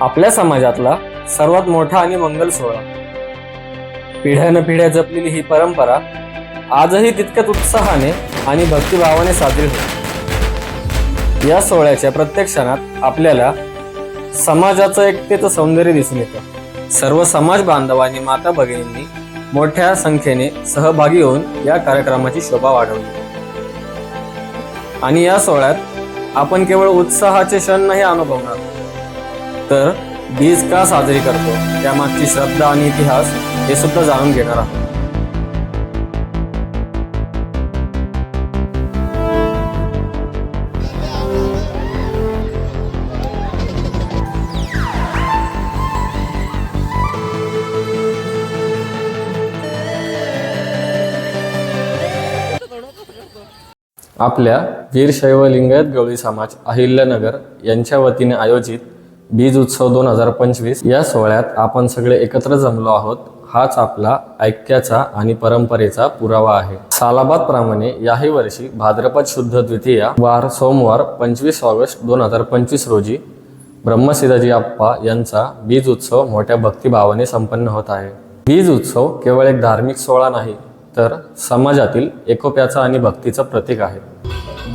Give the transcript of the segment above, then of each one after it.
आपल्या समाजातला सर्वात मोठा आणि मंगल सोहळा पिढ्यानं पिढ्या जपलेली ही परंपरा आजही तितक्याच उत्साहाने आणि भक्तिभावाने साजरी होते. या सोहळ्याच्या प्रत्येक क्षणात आपल्याला समाजाचं एकतेचं सौंदर्य दिसून येतं. सर्व समाज बांधवांनी माता भगिनींनी मोठ्या संख्येने सहभागी होऊन या कार्यक्रमाची शोभा वाढवली. आणि या सोहळ्यात आपण केवळ उत्साहाचे क्षण नाही अनुभवणार तर बीज का साजरी करतो? त्यामागची श्रद्धा आणि इतिहास हे सुद्धा जाणून घेणार आहोत. आपल्या वीरशैव लिंगायत गवळी समाज अहिल्यानगर यांच्या वतीने आयोजित बीज उत्सव दोन हजार पंचवीस. या सोहळ्यात आपण सगळे एकत्र जमलो आहोत. हाच आपला ऐक्याचा आणि परंपरेचा पुरावा आहे. सालाबाद प्रमाणे याही वर्षी भाद्रपद शुद्ध द्वितीया वार सोमवार पंचवीस ऑगस्ट दोन हजार पंचवीस रोजी ब्रह्मसिदाजी आप्पा यांचा बीज उत्सव मोठ्या भक्तिभावाने संपन्न होत आहे. बीज उत्सव केवळ एक धार्मिक सोहळा नाही तर समाजातील एकोप्याचा आणि भक्तीचं प्रतीक आहे.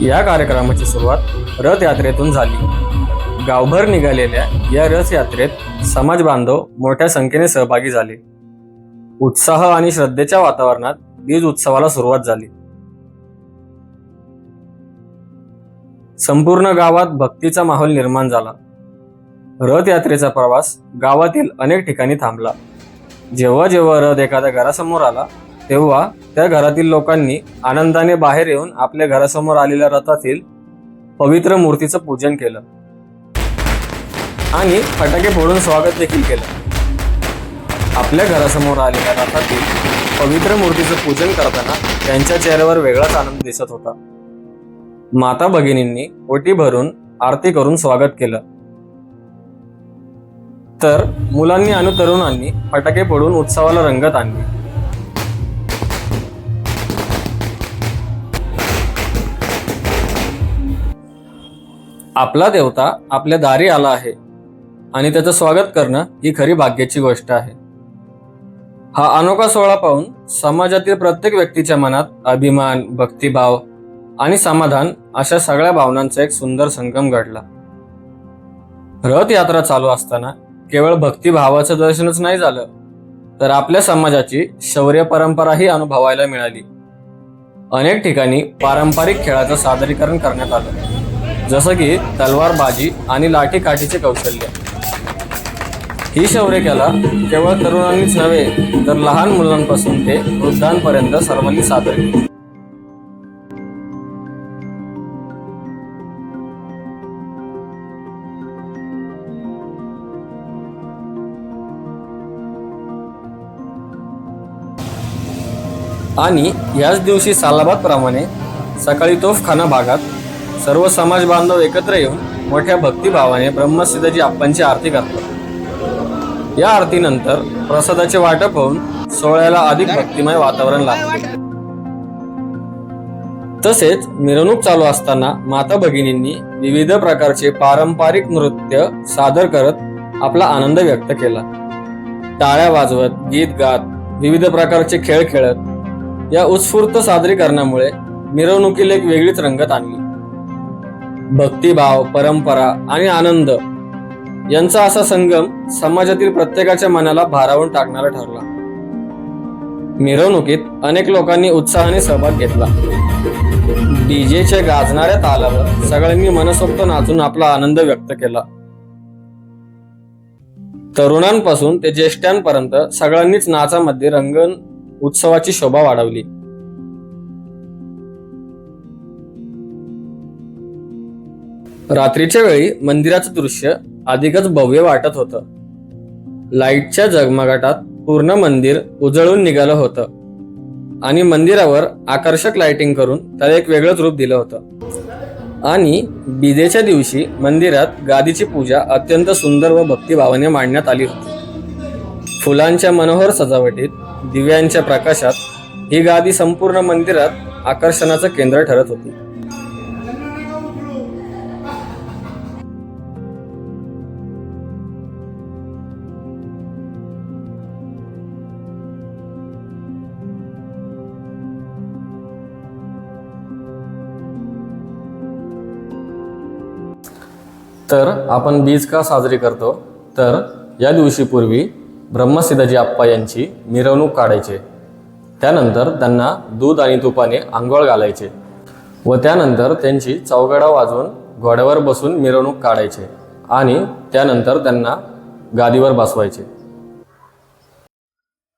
या कार्यक्रमाची सुरुवात रथयात्रेतून झाली. गावभर निघालेल्या या रथयात्रेत समाज बांधव मोठ्या संख्येने सहभागी झाले. उत्साह आणि श्रद्धेच्या वातावरणात बीज उत्सवाला सुरुवात झाली. संपूर्ण गावात भक्तीचा माहोल निर्माण झाला. रथयात्रेचा प्रवास गावातील अनेक ठिकाणी थांबला. जेव्हा जेव्हा रथ एखाद्या घरासमोर आला तेव्हा त्या घरातील लोकांनी आनंदाने बाहेर येऊन आपल्या घरासमोर आलेल्या रथातील पवित्र मूर्तीचं पूजन केलं. आणि फटाके फोडून स्वागत देखील केलं. आपल्या घरासमोर आलेल्या रथातील पवित्र मूर्तीचं पूजन करताना त्यांच्या चेहऱ्यावर वेगळाच आनंद दिसत होता. माता भगिनींनी ओटी भरून आरती करून स्वागत केलं. तर मुलांनी आणि तरुणांनी फटाके फोडून उत्सवाला रंगत आणली. आपला देवता आपल्या दारी आला आहे. आणि त्याचं स्वागत करणं ही खरी भाग्याची गोष्ट आहे. हा अनोखा सोहळा पाहून समाजातील प्रत्येक व्यक्तीच्या मनात अभिमान भक्तिभाव आणि समाधान अशा सगळ्या भावनांचा एक सुंदर संगम घडला. रथयात्रा चालू असताना केवळ भक्तिभावाचं दर्शनच नाही झालं तर आपल्या समाजाची शौर्य परंपराही अनुभवायला मिळाली. अनेक ठिकाणी पारंपरिक खेळाचं सादरीकरण करण्यात आलं जसं की तलवारबाजी आणि लाठी काठीचे कौशल्य. ही शौर्यकला केवळ तरुणांनीच नव्हे तर लहान मुलांपासून ते वृद्धांपर्यंत सर्वांनी सादर केली. आणि याच दिवशी सालाबादप्रमाणे सकाळी तोफखाना भागात सर्व समाज बांधव एकत्र येऊन मोठ्या भक्तिभावाने ब्रह्मसिद्धाजी आप्पांची आरती करतात. या आरतीनंतर प्रसादाचे वाटप होऊन सोहळ्याला अधिक भक्तिमय वातावरण लागते. तसेच मिरवणूक चालू असताना माता भगिनींनी विविध प्रकारचे पारंपरिक नृत्य सादर करत आपला आनंद व्यक्त केला. टाळ्या वाजवत गीत गात विविध प्रकारचे खेळ खेळत या उत्स्फूर्त सादरीकरणामुळे मिरवणुकीला एक वेगळीच रंगत आणली. भक्तिभाव परंपरा आणि आनंद यांचा असा संगम समाजातील प्रत्येकाच्या मनाला भारावून टाकणारा ठरला. मिरवणुकीत अनेक लोकांनी उत्साहाने सहभाग घेतला. डीजेच्या गाजणाऱ्या तालावर सगळ्यांनी मनसोक्त नाचून आपला आनंद व्यक्त केला. तरुणांपासून ते ज्येष्ठांपर्यंत सगळ्यांनीच नाचामध्ये रंगण उत्सवाची शोभा वाढवली. रात्रीच्या वेळी मंदिराचं दृश्य अधिकच भव्य वाटत होतं. लाईटच्या जगमगाटात पूर्ण मंदिर उजळून निघालं होतं. आणि मंदिरावर आकर्षक लाइटिंग करून त्याला एक वेगळंच रूप दिलं होतं. आणि बिजेच्या दिवशी मंदिरात गादीची पूजा अत्यंत सुंदर व भक्तिभावाने मांडण्यात आली होती. फुलांच्या मनोहर सजावटीत दिव्यांच्या प्रकाशात ही गादी संपूर्ण मंदिरात आकर्षणाचं केंद्र ठरत होती. तर आपण बीज का साजरी करतो? तर या दिवशीपूर्वी ब्रह्मसिद्धाजी आप्पा यांची मिरवणूक काढायचे. त्यानंतर त्यांना दूध आणि तुपाने आंघोळ घालायचे व त्यानंतर त्यांची चौघडा वाजवून घोड्यावर बसून मिरवणूक काढायचे आणि त्यानंतर त्यांना गादीवर बसवायचे.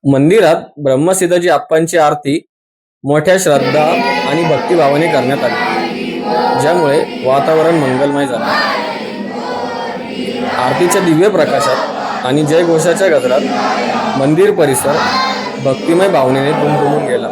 मंदिरात ब्रह्मसिद्धाजी आप्पांची आरती मोठ्या श्रद्धा आणि भक्तिभावाने करण्यात आली ज्यामुळे वातावरण मंगलमय झालं. आरतीच्या दिव्य प्रकाशात आणि जयघोषाच्या गजरात मंदिर परिसर भक्तिमय भावनेने दुमदुमून गेला.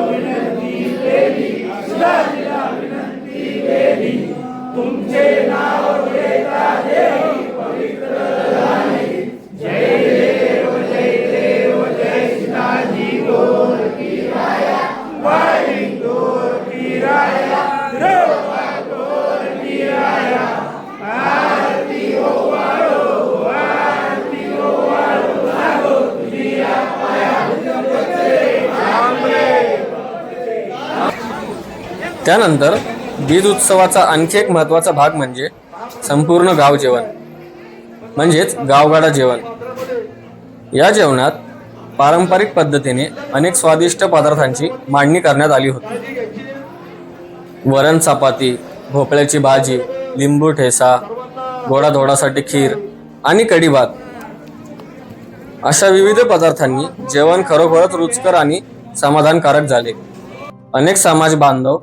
विनंती तुमचे नाव त्यानंतर बीज उत्सवाचा आणखी एक महत्त्वाचा भाग म्हणजे संपूर्ण गाव जेवण म्हणजेच गावगाडा जेवण. या जेवणात पारंपरिक पद्धतीने अनेक स्वादिष्ट पदार्थांची मांडणी करण्यात आली होती. वरण चपाती भोपळ्याची भाजी लिंबू ठेसा गोडाधोडासाठी खीर आणि कढी भात. अशा विविध पदार्थांनी जेवण खरोखरच रुचकर आणि समाधानकारक झाले. अनेक समाज बांधव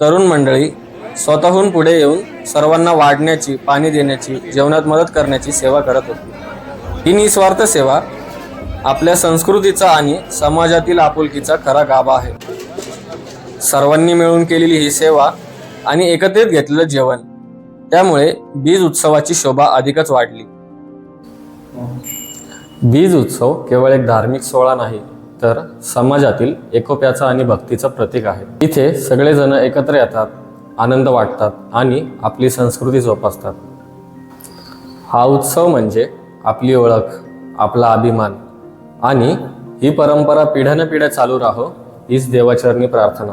तरुण मंडळी स्वतःहून पुढे येऊन सर्वांना वाढण्याची पाणी देण्याची जेवणात मदत करण्याची सेवा करत होती. ही निस्वार्थ सेवा आपल्या संस्कृतीचा आणि समाजातील आपुलकीचा खरा गाभा आहे. सर्वांनी मिळून केलेली ही सेवा आणि एकत्रित घेतलेलं जेवण त्यामुळे बीज उत्सवाची शोभा अधिकच वाढली. बीज उत्सव केवळ एक धार्मिक सोहळा नाही तर समाजातील एकोप्याचा आणि भक्तीचं प्रतीक आहे. इथे सगळेजण एकत्र येतात आनंद वाटतात आणि आपली संस्कृती जोपासतात. हा उत्सव म्हणजे आपली ओळख आपला अभिमान आणि ही परंपरा पिढ्यानपिढ्या चालू राहो हीच देवाचरणी प्रार्थना.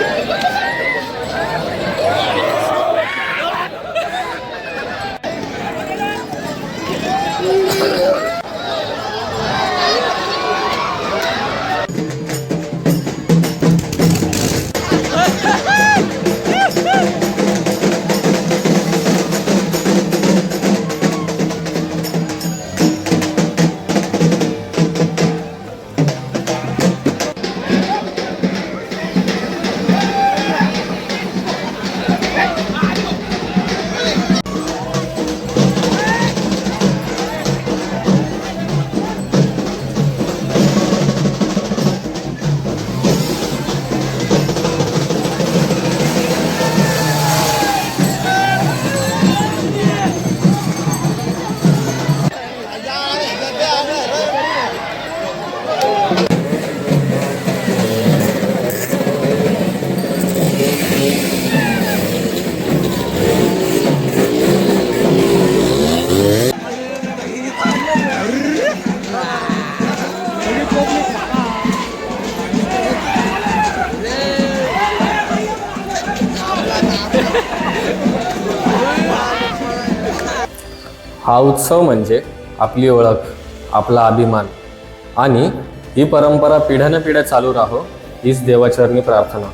हा उत्सव म्हणजे आपली ओळख आपला अभिमान. आणि ही परंपरा पिढ्यानपिढ्या चालू राहो हीच देवाचरणी प्रार्थना.